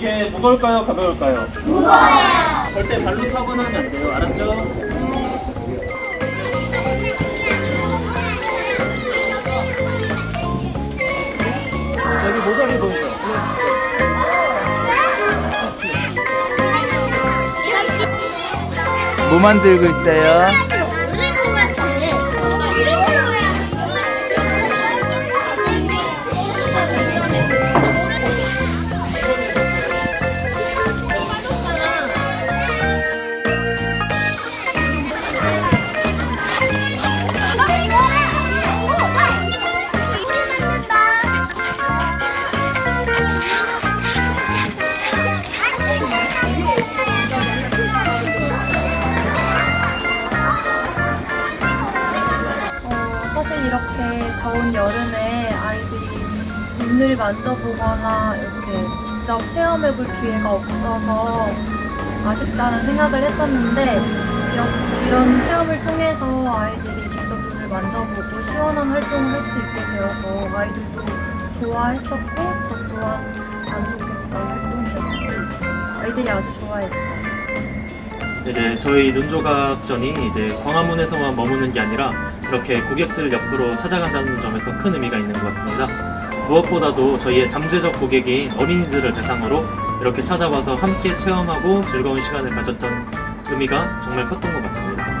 무거울까요? 가벼울까요? 무거워요. 절대 발로 차거나 하면 안 돼요. 알았죠? 여기 모자를 보세요. 뭐 만들고 있어요? 사실 이렇게 더운 여름에 아이들이 눈을 만져보거나 이렇게 직접 체험해볼 기회가 없어서 아쉽다는 생각을 했었는데 이런, 체험을 통해서 아이들이 직접 눈을 만져보고 시원한 활동을 할 수 있게 되어서 아이들도 좋아했었고 저 또한 만족했던 같습니다. 아이들이 아주 좋아했어요. 이제 저희 눈조각전이 이제 광화문에서만 머무는 게 아니라 이렇게 고객들 옆으로 찾아간다는 점에서 큰 의미가 있는 것 같습니다. 무엇보다도 저희의 잠재적 고객인 어린이들을 대상으로 이렇게 찾아와서 함께 체험하고 즐거운 시간을 가졌던 의미가 정말 컸던 것 같습니다.